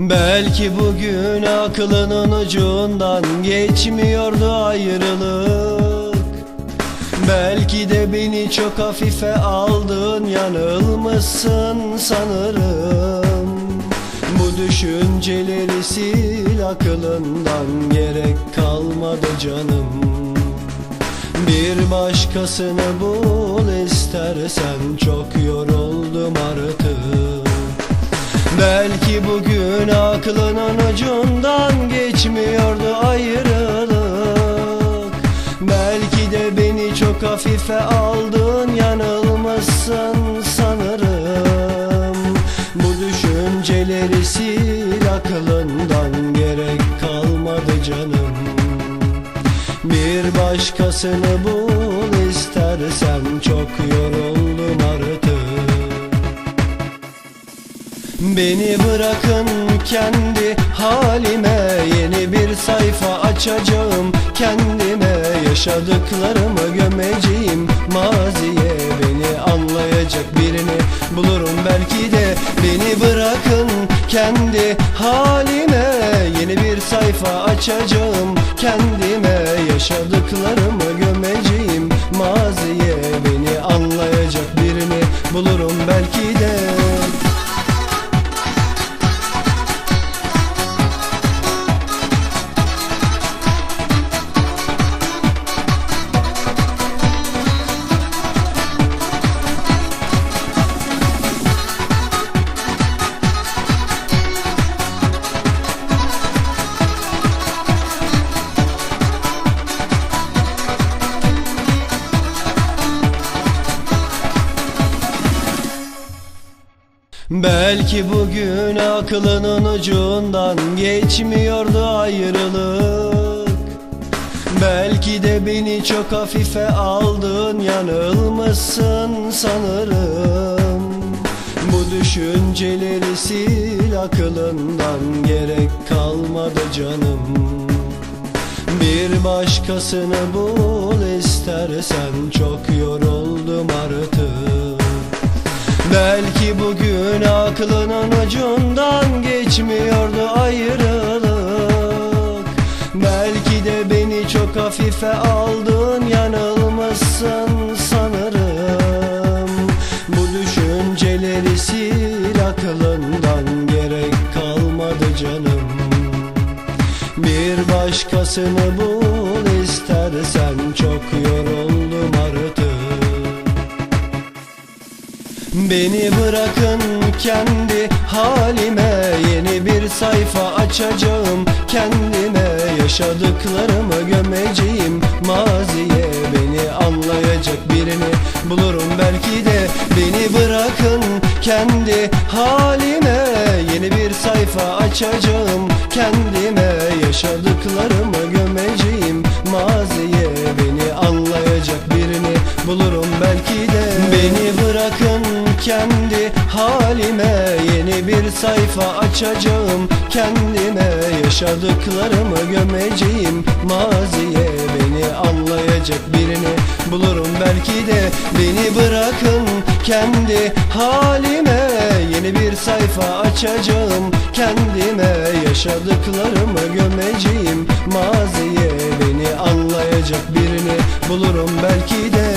Belki bugün aklının ucundan geçmiyordu ayrılık. Belki de beni çok hafife aldın yanılmışsın sanırım. Bu düşünceleri sil aklından gerek kalmadı canım. Bir başkasını bul istersen çok yoruldum artık Belki bugün aklının ucundan geçmiyordu ayrılık. Belki de beni çok hafife aldın yanılmışsın sanırım. Bu düşünceleri sil aklından gerek kalmadı canım. Bir başkasını bul istersen çok yoruldum artık Beni bırakın kendi halime Yeni bir sayfa açacağım. Kendime Yaşadıklarımı gömeceğim. Maziye Beni anlayacak birini bulurum belki de. Beni bırakın kendi halime Yeni bir sayfa açacağım. Kendime Yaşadıklarımı gömeceğim. Maziye Beni anlayacak birini bulurum belki de Belki bugün aklının ucundan geçmiyordu ayrılık. Belki de beni çok hafife aldın yanılmışsın sanırım. Bu düşünceleri sil aklından gerek kalmadı canım. Bir başkasını bul istersen çok yoruldum artık Belki bugün aklının ucundan geçmiyordu ayrılık. Belki de beni çok hafife aldın yanılmışsın sanırım. Bu düşünceleri sil aklından gerek kalmadı canım. Bir başkasını bul istersen çok yoruldum Beni bırakın kendi halime Yeni bir sayfa açacağım. Kendime Yaşadıklarımı gömeceğim. Maziye Beni anlayacak birini bulurum belki de. Beni bırakın kendi halime Yeni bir sayfa açacağım. Kendime Yeni bir sayfa açacağım. Kendime Yaşadıklarımı gömeceğim. Maziye Beni anlayacak birini bulurum. Belki de Beni bırakın kendi halime. Yeni bir sayfa açacağım. Kendime Yaşadıklarımı gömeceğim. Maziye Beni anlayacak birini bulurum. Belki de